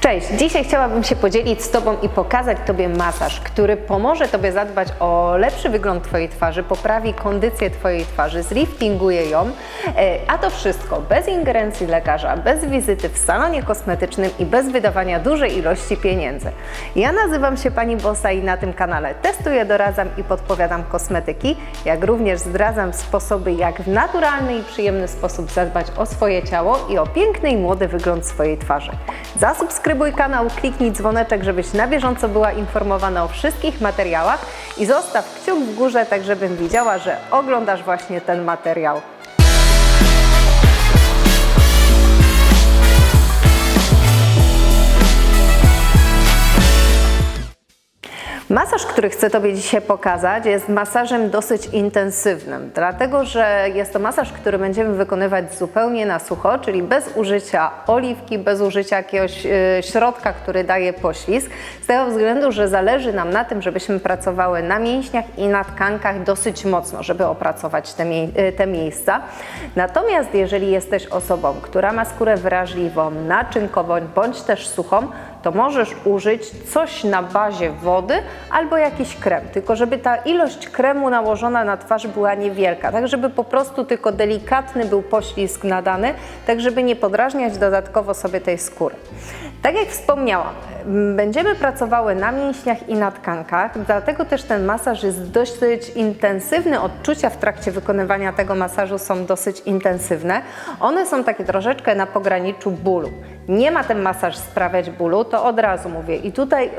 Cześć! Dzisiaj chciałabym się podzielić z Tobą i pokazać Tobie masaż, który pomoże Tobie zadbać o lepszy wygląd Twojej twarzy, poprawi kondycję Twojej twarzy, zliftinguje ją, e, a to wszystko bez ingerencji lekarza, bez wizyty w salonie kosmetycznym i bez wydawania dużej ilości pieniędzy. Ja nazywam się Pani Bosa i na tym kanale testuję, doradzam i podpowiadam kosmetyki, jak również zdradzam sposoby, jak w naturalny i przyjemny sposób zadbać o swoje ciało i o piękny i młody wygląd swojej twarzy. Zasubskrybuj kanał, kliknij dzwoneczek, żebyś na bieżąco była informowana o wszystkich materiałach i zostaw kciuk w górze, tak żebym widziała, że oglądasz właśnie ten materiał. Masaż, który chcę Tobie dzisiaj pokazać, jest masażem dosyć intensywnym, dlatego że jest to masaż, który będziemy wykonywać zupełnie na sucho, czyli bez użycia oliwki, bez użycia jakiegoś e, środka, który daje poślizg, z tego względu, że zależy nam na tym, żebyśmy pracowały na mięśniach i na tkankach dosyć mocno, żeby opracować te, mie- e, te miejsca. Natomiast jeżeli jesteś osobą, która ma skórę wrażliwą, naczynkową bądź też suchą, to możesz użyć coś na bazie wody albo jakiś krem, tylko żeby ta ilość kremu nałożona na twarz była niewielka, tak żeby po prostu tylko delikatny był poślizg nadany, tak żeby nie podrażniać dodatkowo sobie tej skóry. Tak jak wspomniałam, będziemy pracowały na mięśniach i na tkankach, dlatego też ten masaż jest dosyć intensywny. Odczucia w trakcie wykonywania tego masażu są dosyć intensywne. One są takie troszeczkę na pograniczu bólu. Nie ma ten masaż sprawiać bólu, to od razu mówię. I tutaj y,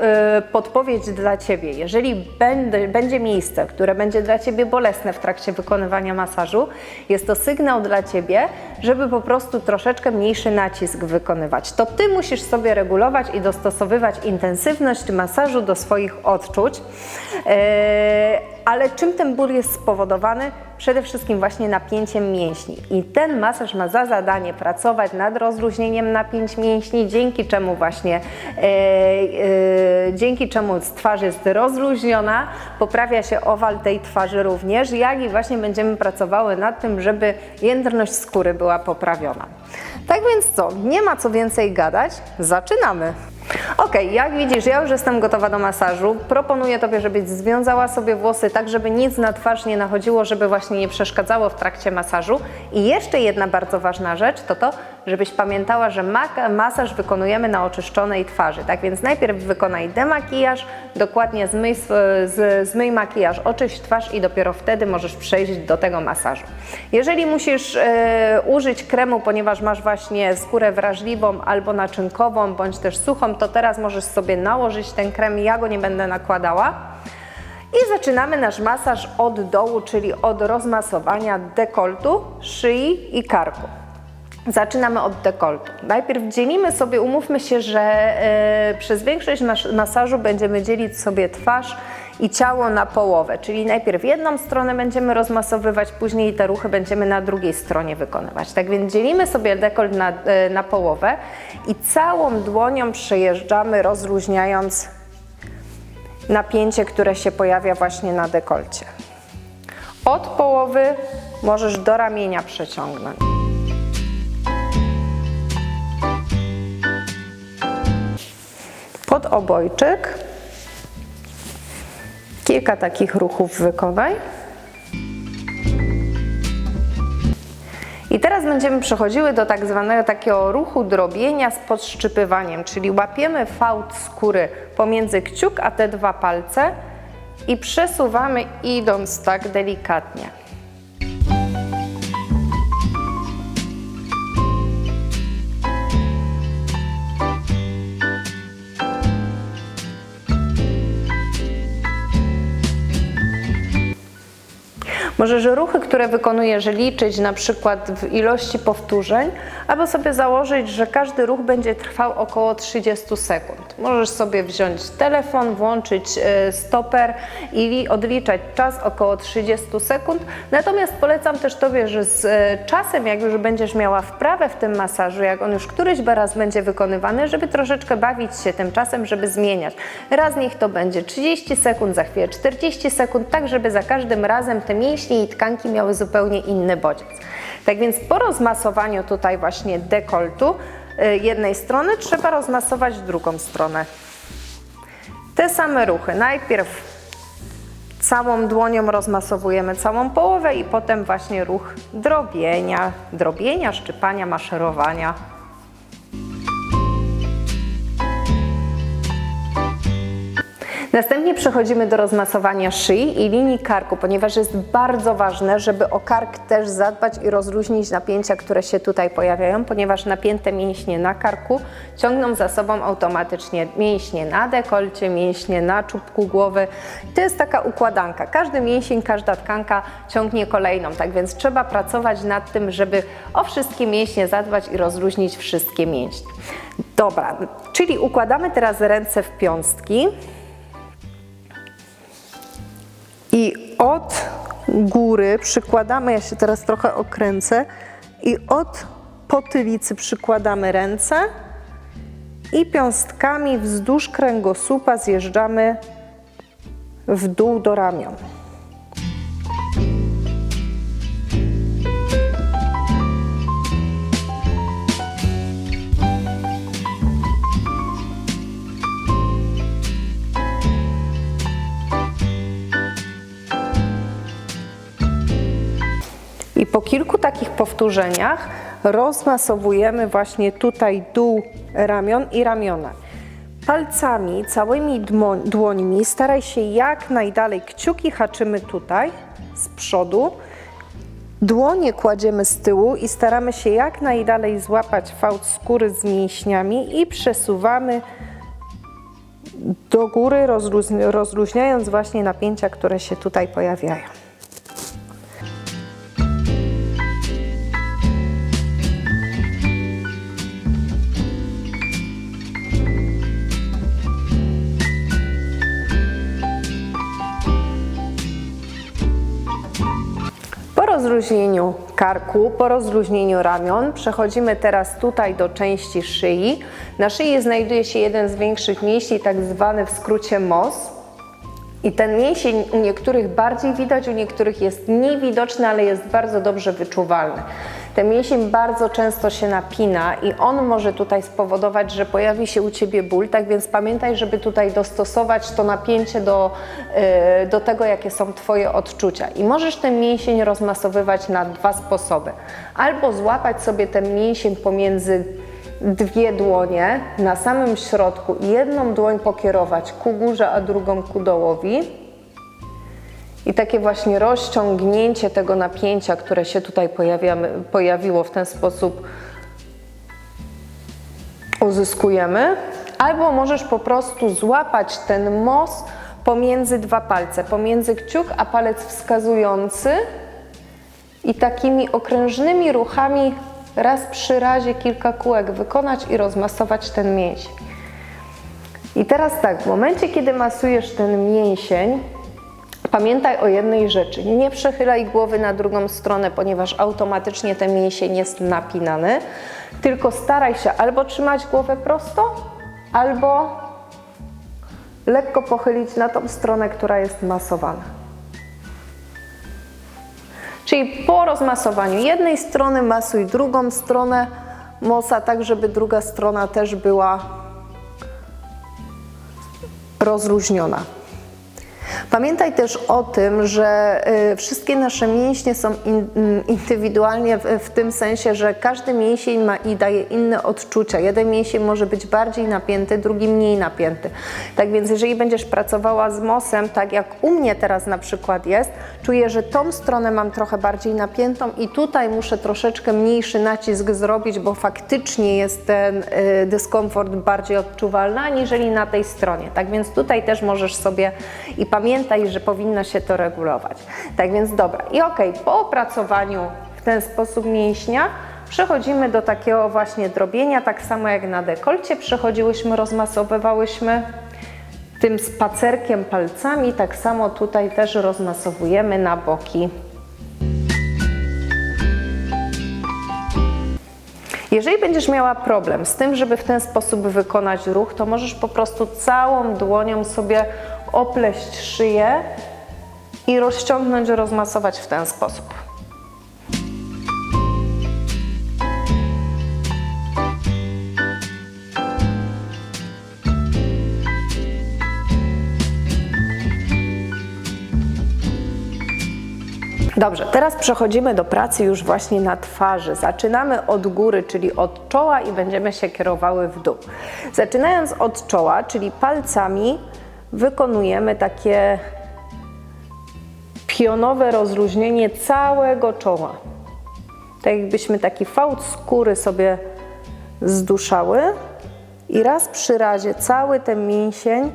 podpowiedź dla Ciebie. Jeżeli będę, będzie miejsce, które będzie dla Ciebie bolesne w trakcie wykonywania masażu, jest to sygnał dla Ciebie, żeby po prostu troszeczkę mniejszy nacisk wykonywać. To Ty musisz sobie regulować i dostosowywać intensywność masażu do swoich odczuć. Ale czym ten ból jest spowodowany? Przede wszystkim właśnie napięciem mięśni. I ten masaż ma za zadanie pracować nad rozluźnieniem napięć mięśni, dzięki czemu właśnie, e, e, dzięki czemu twarz jest rozluźniona, poprawia się owal tej twarzy również, jak i właśnie będziemy pracowały nad tym, żeby jędrność skóry była poprawiona. Tak więc co, nie ma co więcej gadać, zaczynamy. Ok, jak widzisz, ja już jestem gotowa do masażu. Proponuję Tobie, żebyś związała sobie włosy tak, żeby nic na twarz nie nachodziło, żeby właśnie nie przeszkadzało w trakcie masażu. I jeszcze jedna bardzo ważna rzecz to to, żebyś pamiętała, że ma- masaż wykonujemy na oczyszczonej twarzy. Tak więc najpierw wykonaj demakijaż, dokładnie zmyj, zmyj makijaż, oczyść twarz i dopiero wtedy możesz przejść do tego masażu. Jeżeli musisz e, użyć kremu, ponieważ masz właśnie skórę wrażliwą albo naczynkową, bądź też suchą, to teraz możesz sobie nałożyć ten krem. Ja go nie będę nakładała. I zaczynamy nasz masaż od dołu, czyli od rozmasowania dekoltu, szyi i karku. Zaczynamy od dekoltu. Najpierw dzielimy sobie, umówmy się, że e, przez większość mas- masażu będziemy dzielić sobie twarz i ciało na połowę, czyli najpierw jedną stronę będziemy rozmasowywać, później te ruchy będziemy na drugiej stronie wykonywać. Tak więc dzielimy sobie dekolt na, e, na połowę i całą dłonią przejeżdżamy, rozluźniając napięcie, które się pojawia właśnie na dekolcie. Od połowy możesz do ramienia przeciągnąć. Pod obojczyk. Kilka takich ruchów wykonaj. I teraz będziemy przechodziły do tak zwanego takiego ruchu drobienia z podszczypywaniem, czyli łapiemy fałd skóry pomiędzy kciuk a te dwa palce i przesuwamy idąc tak delikatnie. Możesz ruchy, które wykonujesz, liczyć na przykład w ilości powtórzeń, albo sobie założyć, że każdy ruch będzie trwał około 30 sekund. Możesz sobie wziąć telefon, włączyć e, stoper i odliczać czas około 30 sekund. Natomiast polecam też Tobie, że z e, czasem, jak już będziesz miała wprawę w tym masażu, jak on już któryś raz będzie wykonywany, żeby troszeczkę bawić się tym czasem, żeby zmieniać. Raz niech to będzie 30 sekund, za chwilę 40 sekund, tak żeby za każdym razem te mięśnie i tkanki miały zupełnie inny bodziec. Tak więc po rozmasowaniu tutaj właśnie dekoltu y, jednej strony, trzeba rozmasować drugą stronę. Te same ruchy. Najpierw całą dłonią rozmasowujemy całą połowę i potem właśnie ruch drobienia, drobienia, szczypania, maszerowania. Następnie przechodzimy do rozmasowania szyi i linii karku, ponieważ jest bardzo ważne, żeby o kark też zadbać i rozluźnić napięcia, które się tutaj pojawiają, ponieważ napięte mięśnie na karku ciągną za sobą automatycznie mięśnie na dekolcie, mięśnie na czubku głowy. To jest taka układanka. Każdy mięsień, każda tkanka ciągnie kolejną, tak więc trzeba pracować nad tym, żeby o wszystkie mięśnie zadbać i rozluźnić wszystkie mięśnie. Dobra, czyli układamy teraz ręce w piąstki. I od góry przykładamy, ja się teraz trochę okręcę, i od potylicy przykładamy ręce i piąstkami wzdłuż kręgosłupa zjeżdżamy w dół do ramion. Po kilku takich powtórzeniach rozmasowujemy właśnie tutaj dół ramion i ramiona. Palcami, całymi dłońmi staraj się jak najdalej, kciuki haczymy tutaj z przodu, dłonie kładziemy z tyłu i staramy się jak najdalej złapać fałd skóry z mięśniami i przesuwamy do góry, rozluź- rozluźniając właśnie napięcia, które się tutaj pojawiają. Karku, po rozluźnieniu ramion, przechodzimy teraz tutaj do części szyi. Na szyi znajduje się jeden z większych mięśni, tak zwany w skrócie MOS. I ten mięsień u niektórych bardziej widać, u niektórych jest niewidoczny, ale jest bardzo dobrze wyczuwalny. Ten mięsień bardzo często się napina i on może tutaj spowodować, że pojawi się u Ciebie ból, tak więc pamiętaj, żeby tutaj dostosować to napięcie do, yy, do tego, jakie są Twoje odczucia. I możesz ten mięsień rozmasowywać na dwa sposoby. Albo złapać sobie ten mięsień pomiędzy dwie dłonie na samym środku i jedną dłoń pokierować ku górze, a drugą ku dołowi. I takie właśnie rozciągnięcie tego napięcia, które się tutaj pojawiło w ten sposób uzyskujemy. Albo możesz po prostu złapać ten most pomiędzy dwa palce, pomiędzy kciuk a palec wskazujący i takimi okrężnymi ruchami raz przy razie kilka kółek wykonać i rozmasować ten mięsień. I teraz tak, w momencie, kiedy masujesz ten mięsień, pamiętaj o jednej rzeczy. Nie przechylaj głowy na drugą stronę, ponieważ automatycznie ten mięsień jest napinany, tylko staraj się albo trzymać głowę prosto, albo lekko pochylić na tą stronę, która jest masowana. Czyli po rozmasowaniu jednej strony masuj drugą stronę mosa, tak żeby druga strona też była rozluźniona. Pamiętaj też o tym, że y, wszystkie nasze mięśnie są mm, indywidualnie w, tym sensie, że każdy mięsień ma i daje inne odczucia. Jeden mięsień może być bardziej napięty, drugi mniej napięty. Tak więc jeżeli będziesz pracowała z mosem, tak jak u mnie teraz na przykład jest, czuję, że tą stronę mam trochę bardziej napiętą i tutaj muszę troszeczkę mniejszy nacisk zrobić, bo faktycznie jest ten y, dyskomfort bardziej odczuwalny, aniżeli na tej stronie. Tak więc tutaj też możesz sobie i pamiętaj, że powinno się to regulować. Tak więc dobra. I okej, po opracowaniu w ten sposób mięśnia przechodzimy do takiego właśnie drobienia, tak samo jak na dekolcie przechodziłyśmy, rozmasowywałyśmy tym spacerkiem palcami, tak samo tutaj też rozmasowujemy na boki. Jeżeli będziesz miała problem z tym, żeby w ten sposób wykonać ruch, to możesz po prostu całą dłonią sobie opleść szyję i rozciągnąć, rozmasować w ten sposób. Dobrze, teraz przechodzimy do pracy już właśnie na twarzy. Zaczynamy od góry, czyli od czoła i będziemy się kierowały w dół. Zaczynając od czoła, czyli palcami wykonujemy takie pionowe rozluźnienie całego czoła. Tak jakbyśmy taki fałd skóry sobie zduszały i raz przy razie cały ten mięsień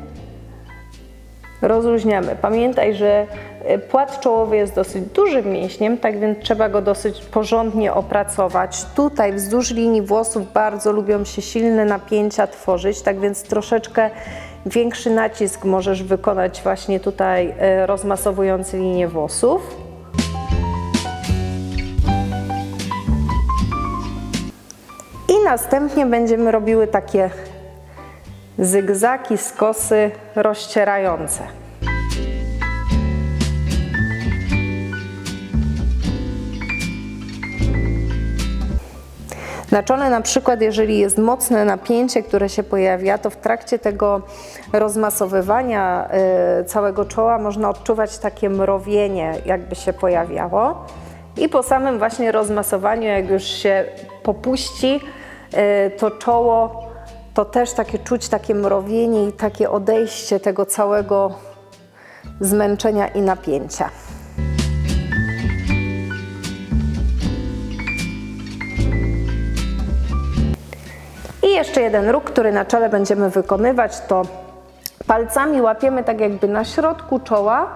rozluźniamy. Pamiętaj, że e, płat czołowy jest dosyć dużym mięśniem, tak więc trzeba go dosyć porządnie opracować. Tutaj wzdłuż linii włosów bardzo lubią się silne napięcia tworzyć, tak więc troszeczkę większy nacisk możesz wykonać właśnie tutaj e, rozmasowujący linię włosów. I następnie będziemy robiły takie zygzaki, skosy rozcierające. Na czole na przykład, jeżeli jest mocne napięcie, które się pojawia, to w trakcie tego rozmasowywania y, całego czoła można odczuwać takie mrowienie, jakby się pojawiało. I po samym właśnie rozmasowaniu, jak już się popuści y, to czoło, to też takie czuć takie mrowienie i takie odejście tego całego zmęczenia i napięcia. Jeszcze jeden ruch, który na czole będziemy wykonywać, to palcami łapiemy tak jakby na środku czoła,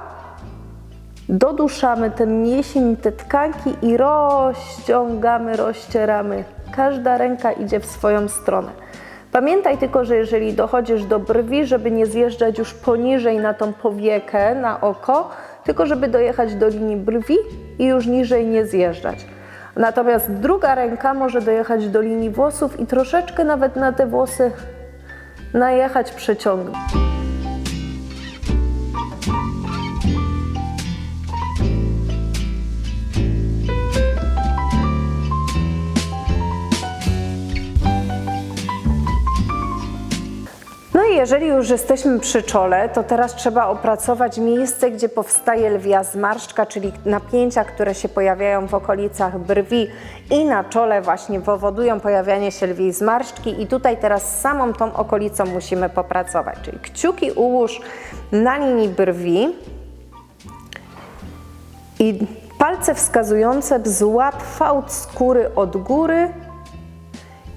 doduszamy ten mięsień, te tkanki i rozciągamy, rozcieramy. Każda ręka idzie w swoją stronę. Pamiętaj tylko, że jeżeli dochodzisz do brwi, żeby nie zjeżdżać już poniżej na tą powiekę, na oko, tylko żeby dojechać do linii brwi i już niżej nie zjeżdżać. Natomiast druga ręka może dojechać do linii włosów i troszeczkę nawet na te włosy najechać, przeciągnąć. Jeżeli już jesteśmy przy czole, to teraz trzeba opracować miejsce, gdzie powstaje lwia zmarszczka, czyli napięcia, które się pojawiają w okolicach brwi i na czole właśnie powodują pojawianie się lwiej zmarszczki. I tutaj teraz samą tą okolicą musimy popracować, czyli kciuki ułóż na linii brwi i palce wskazujące złap fałd skóry od góry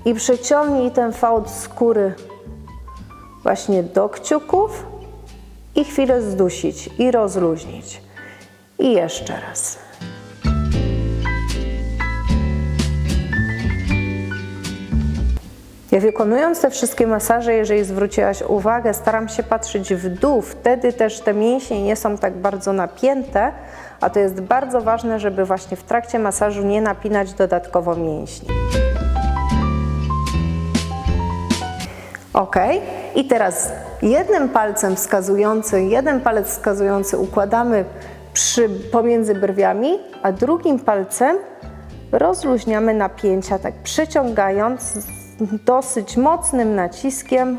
i przeciągnij ten fałd skóry właśnie do kciuków i chwilę zdusić i rozluźnić. I jeszcze raz. Ja wykonując te wszystkie masaże, jeżeli zwróciłaś uwagę, staram się patrzeć w dół, wtedy też te mięśnie nie są tak bardzo napięte, a to jest bardzo ważne, żeby właśnie w trakcie masażu nie napinać dodatkowo mięśni. Ok, i teraz jednym palcem wskazujący, jeden palec wskazujący układamy przy, pomiędzy brwiami, a drugim palcem rozluźniamy napięcia, tak przyciągając dosyć mocnym naciskiem.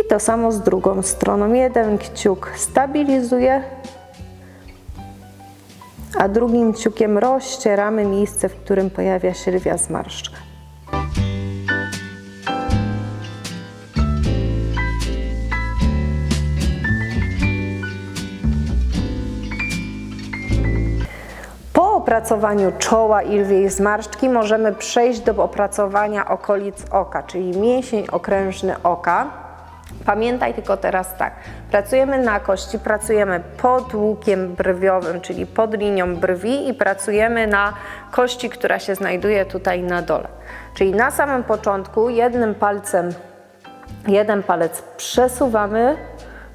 I to samo z drugą stroną. Jeden kciuk stabilizuje, a drugim kciukiem rozcieramy miejsce, w którym pojawia się lwia zmarszczka. Po opracowaniu czoła i lwiej zmarszczki możemy przejść do opracowania okolic oka, czyli mięsień okrężny oka. Pamiętaj tylko teraz tak, pracujemy na kości, pracujemy pod łukiem brwiowym, czyli pod linią brwi i pracujemy na kości, która się znajduje tutaj na dole. Czyli na samym początku jednym palcem, jeden palec przesuwamy,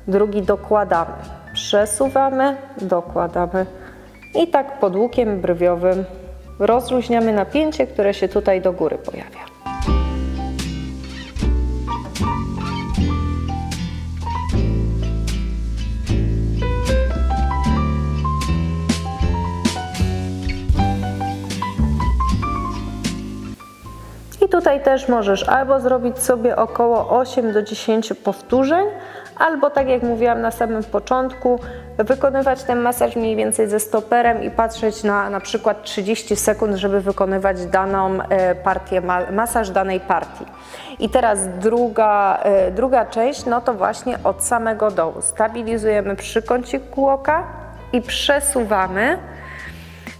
drugi dokładamy. Przesuwamy, dokładamy i tak pod łukiem brwiowym rozluźniamy napięcie, które się tutaj do góry pojawia. Tutaj też możesz albo zrobić sobie około 8 do 10 powtórzeń, albo tak jak mówiłam na samym początku, wykonywać ten masaż mniej więcej ze stoperem i patrzeć na na przykład 30 sekund, żeby wykonywać daną e, partię, ma- masaż danej partii. I teraz druga, e, druga część, no to właśnie od samego dołu. Stabilizujemy przy kąciku oka i przesuwamy.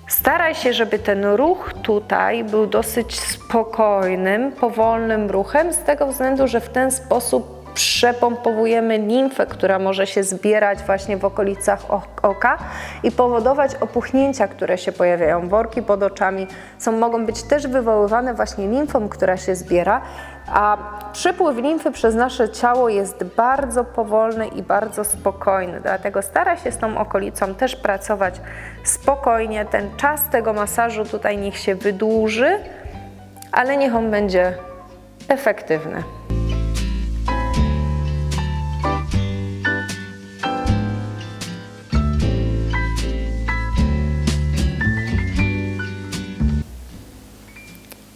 Staraj się, żeby ten ruch tutaj był dosyć spokojnym, powolnym ruchem, z tego względu, że w ten sposób przepompowujemy limfę, która może się zbierać właśnie w okolicach ok- oka i powodować opuchnięcia, które się pojawiają. Worki pod oczami są, mogą być też wywoływane właśnie limfą, która się zbiera, a przepływ limfy przez nasze ciało jest bardzo powolny i bardzo spokojny. Dlatego staraj się z tą okolicą też pracować spokojnie. Ten czas tego masażu tutaj niech się wydłuży, ale niech on będzie efektywny.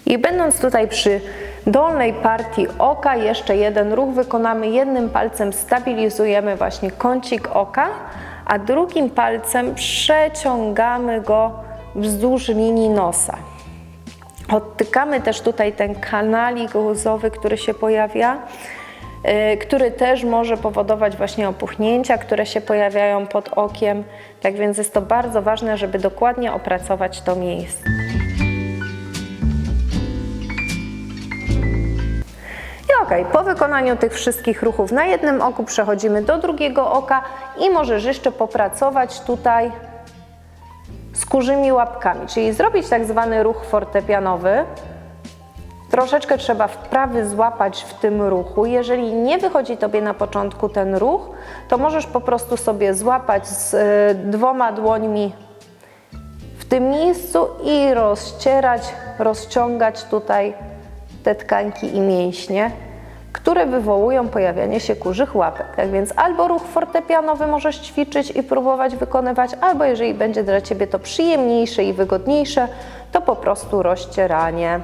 I będąc tutaj przy dolnej partii oka, jeszcze jeden ruch wykonamy. Jednym palcem stabilizujemy właśnie kącik oka, a drugim palcem przeciągamy go wzdłuż linii nosa. Odtykamy też tutaj ten kanalik łzowy, który się pojawia, y, który też może powodować właśnie opuchnięcia, które się pojawiają pod okiem. Tak więc jest to bardzo ważne, żeby dokładnie opracować to miejsce. Okej, po wykonaniu tych wszystkich ruchów na jednym oku przechodzimy do drugiego oka i możesz jeszcze popracować tutaj z kurzymi łapkami, czyli zrobić tak zwany ruch fortepianowy. Troszeczkę trzeba wprawy złapać w tym ruchu. Jeżeli nie wychodzi Tobie na początku ten ruch, to możesz po prostu sobie złapać z y, dwoma dłońmi w tym miejscu i rozcierać, rozciągać tutaj te tkanki i mięśnie, które wywołują pojawianie się kurzych łapek. Tak więc albo ruch fortepianowy możesz ćwiczyć i próbować wykonywać, albo jeżeli będzie dla Ciebie to przyjemniejsze i wygodniejsze, to po prostu rozcieranie.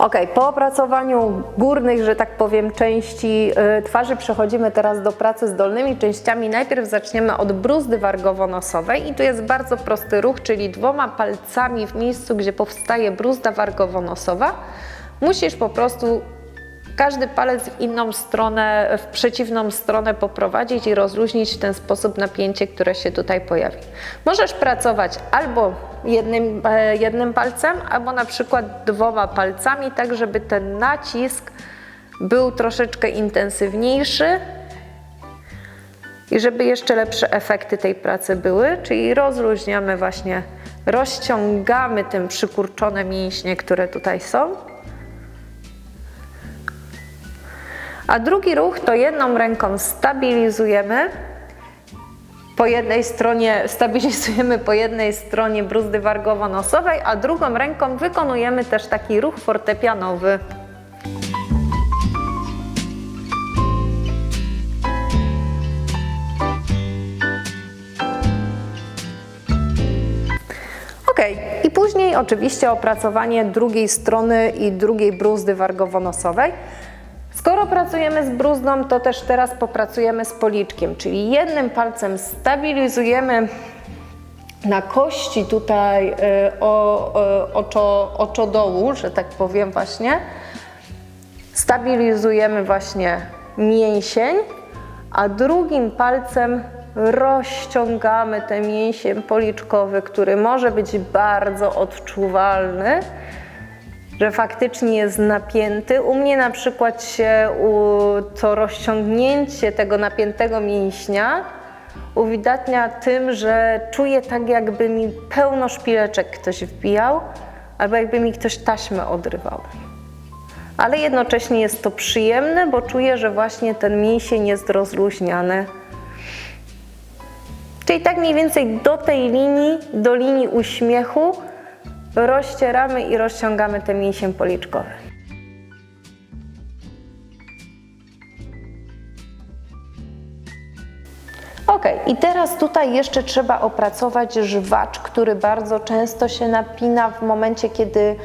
Ok, po opracowaniu górnych, że tak powiem, części y, twarzy przechodzimy teraz do pracy z dolnymi częściami. Najpierw zaczniemy od bruzdy wargowo-nosowej i tu jest bardzo prosty ruch, czyli dwoma palcami w miejscu, gdzie powstaje bruzda wargowo-nosowa, musisz po prostu każdy palec w inną stronę, w przeciwną stronę poprowadzić i rozluźnić w ten sposób napięcie, które się tutaj pojawi. Możesz pracować albo jednym, e, jednym palcem, albo na przykład dwoma palcami, tak żeby ten nacisk był troszeczkę intensywniejszy i żeby jeszcze lepsze efekty tej pracy były, czyli rozluźniamy właśnie, rozciągamy tym przykurczone mięśnie, które tutaj są. A drugi ruch to jedną ręką stabilizujemy. Po jednej stronie stabilizujemy po jednej stronie bruzdy wargowo-nosowej, a drugą ręką wykonujemy też taki ruch fortepianowy. I później oczywiście opracowanie drugiej strony i drugiej bruzdy wargowo-nosowej. Skoro pracujemy z bruzdą, to też teraz popracujemy z policzkiem, czyli jednym palcem stabilizujemy na kości tutaj o, oczo, oczodołu, że tak powiem właśnie. Stabilizujemy właśnie mięsień, a drugim palcem rozciągamy ten mięsień policzkowy, który może być bardzo odczuwalny że faktycznie jest napięty. U mnie na przykład się to rozciągnięcie tego napiętego mięśnia uwidatnia tym, że czuję tak, jakby mi pełno szpileczek ktoś wbijał, albo jakby mi ktoś taśmę odrywał. Ale jednocześnie jest to przyjemne, bo czuję, że właśnie ten mięsień jest rozluźniany. Czyli tak mniej więcej do tej linii, do linii uśmiechu, rozcieramy i rozciągamy te mięśnie policzkowe. Ok, i teraz tutaj jeszcze trzeba opracować żwacz, który bardzo często się napina w momencie, kiedy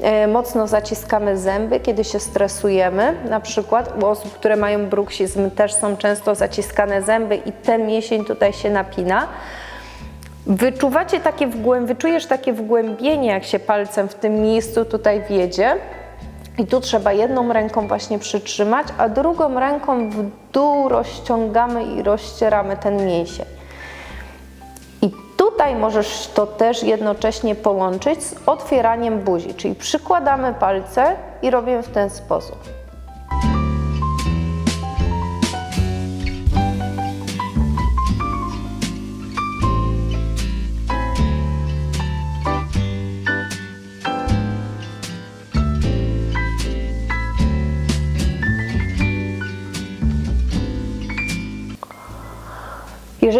e, mocno zaciskamy zęby, kiedy się stresujemy. Na przykład u osób, które mają bruksizm, też są często zaciskane zęby i ten mięsień tutaj się napina. Wyczuwacie takie wgłęb, wyczujesz takie wgłębienie, jak się palcem w tym miejscu tutaj wiedzie. I tu trzeba jedną ręką właśnie przytrzymać, a drugą ręką w dół rozciągamy i rozcieramy ten mięsień. I tutaj możesz to też jednocześnie połączyć z otwieraniem buzi, czyli przykładamy palce i robimy w ten sposób.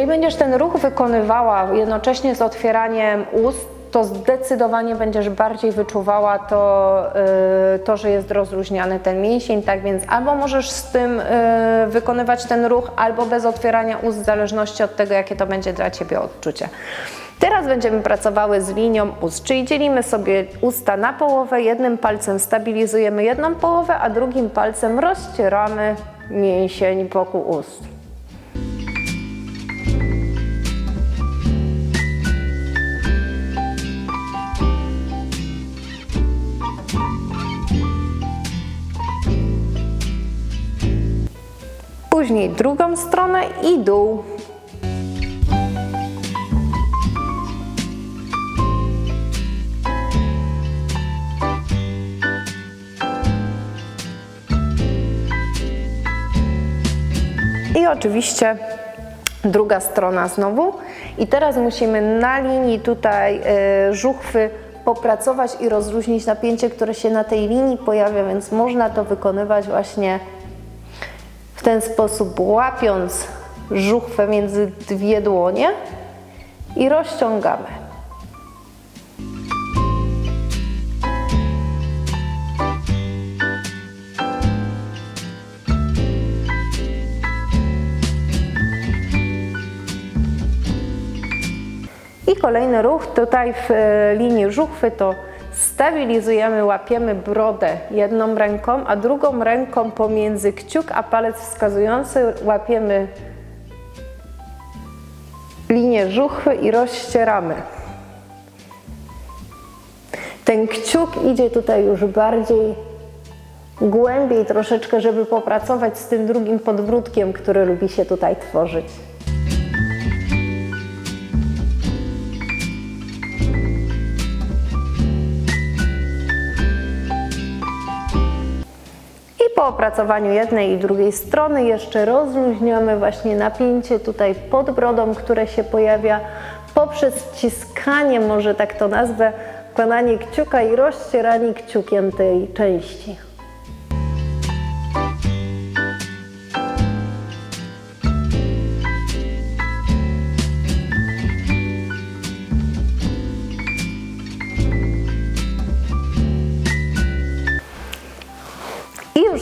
Jeżeli będziesz ten ruch wykonywała jednocześnie z otwieraniem ust, to zdecydowanie będziesz bardziej wyczuwała to, y, to, że jest rozluźniany ten mięsień. Tak więc albo możesz z tym y, wykonywać ten ruch, albo bez otwierania ust, w zależności od tego, jakie to będzie dla Ciebie odczucie. Teraz będziemy pracowały z linią ust, czyli dzielimy sobie usta na połowę, jednym palcem stabilizujemy jedną połowę, a drugim palcem rozcieramy mięsień wokół ust. Później drugą stronę i dół. I oczywiście druga strona znowu. I teraz musimy na linii tutaj y, żuchwy popracować i rozluźnić napięcie, które się na tej linii pojawia, więc można to wykonywać właśnie ten sposób łapiąc żuchwę między dwie dłonie i rozciągamy. I kolejny ruch tutaj w e, linii żuchwy to stabilizujemy, łapiemy brodę jedną ręką, a drugą ręką pomiędzy kciuk a palec wskazujący łapiemy linię żuchwy i rozścieramy. Ten kciuk idzie tutaj już bardziej głębiej troszeczkę, żeby popracować z tym drugim podbródkiem, który lubi się tutaj tworzyć. Po opracowaniu jednej i drugiej strony jeszcze rozluźniamy właśnie napięcie tutaj pod brodą, które się pojawia poprzez wciskanie, może tak to nazwę, wkładanie kciuka i rozcieranie kciukiem tej części.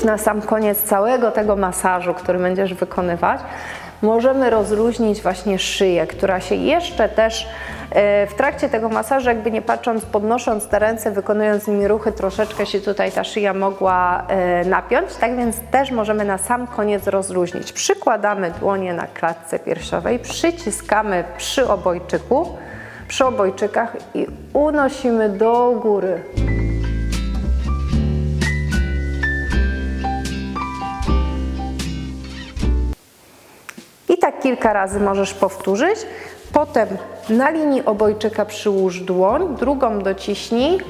Na sam koniec całego tego masażu, który będziesz wykonywać, możemy rozluźnić właśnie szyję, która się jeszcze też e, w trakcie tego masażu, jakby nie patrząc, podnosząc te ręce, wykonując nimi ruchy, troszeczkę się tutaj ta szyja mogła e, napiąć, tak więc też możemy na sam koniec rozluźnić. Przykładamy dłonie na klatce piersiowej, przyciskamy przy obojczyku, przy obojczykach i unosimy do góry. I tak kilka razy możesz powtórzyć. Potem na linii obojczyka przyłóż dłoń, drugą dociśnij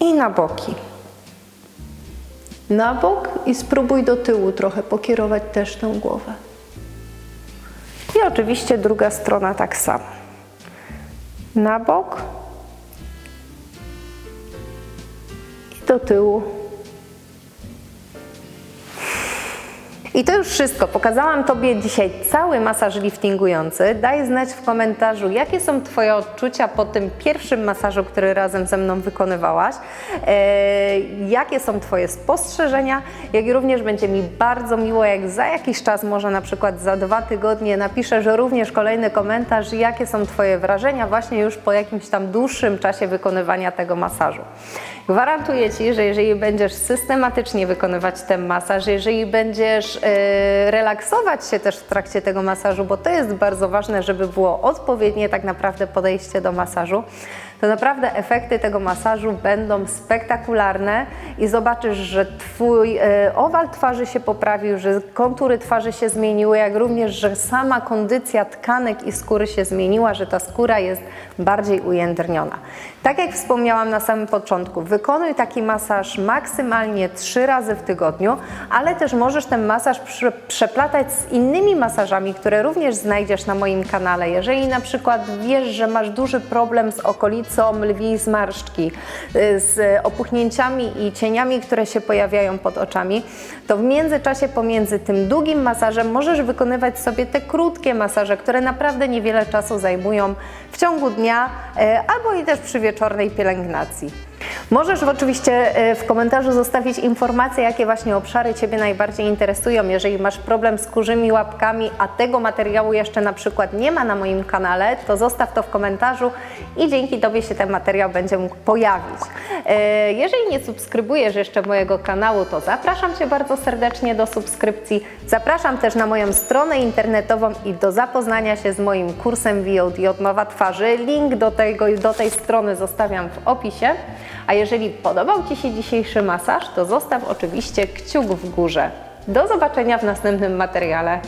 i na boki. Na bok i spróbuj do tyłu trochę pokierować też tę głowę. I oczywiście druga strona tak samo. Na bok i do tyłu. I to już wszystko. Pokazałam Tobie dzisiaj cały masaż liftingujący. Daj znać w komentarzu, jakie są Twoje odczucia po tym pierwszym masażu, który razem ze mną wykonywałaś. E, jakie są Twoje spostrzeżenia, jak i również będzie mi bardzo miło, jak za jakiś czas, może na przykład za dwa tygodnie, napiszesz również kolejny komentarz, jakie są Twoje wrażenia właśnie już po jakimś tam dłuższym czasie wykonywania tego masażu. Gwarantuję Ci, że jeżeli będziesz systematycznie wykonywać ten masaż, jeżeli będziesz e, relaksować się też w trakcie tego masażu, bo to jest bardzo ważne, żeby było odpowiednie tak naprawdę podejście do masażu, to naprawdę efekty tego masażu będą spektakularne i zobaczysz, że Twój e, owal twarzy się poprawił, że kontury twarzy się zmieniły, jak również, że sama kondycja tkanek i skóry się zmieniła, że ta skóra jest bardziej ujędrniona. Tak jak wspomniałam na samym początku, wykonuj taki masaż maksymalnie trzy razy w tygodniu, ale też możesz ten masaż prze- przeplatać z innymi masażami, które również znajdziesz na moim kanale. Jeżeli na przykład wiesz, że masz duży problem z okolicą lwiej zmarszczki, y, z opuchnięciami i cieniami, które się pojawiają pod oczami, to w międzyczasie pomiędzy tym długim masażem możesz wykonywać sobie te krótkie masaże, które naprawdę niewiele czasu zajmują w ciągu dnia y, albo i też przy wieczornej pielęgnacji. Możesz oczywiście e, w komentarzu zostawić informacje, jakie właśnie obszary Ciebie najbardziej interesują. Jeżeli masz problem z kurzymi łapkami, a tego materiału jeszcze na przykład nie ma na moim kanale, to zostaw to w komentarzu i dzięki Tobie się ten materiał będzie mógł pojawić. E, Jeżeli nie subskrybujesz jeszcze mojego kanału, to zapraszam Cię bardzo serdecznie do subskrypcji. Zapraszam też na moją stronę internetową i do zapoznania się z moim kursem VOD odnowa twarzy. Link do, tego, do tej strony zostawiam w opisie. A jeżeli podobał Ci się dzisiejszy masaż, to zostaw oczywiście kciuk w górze. Do zobaczenia w następnym materiale.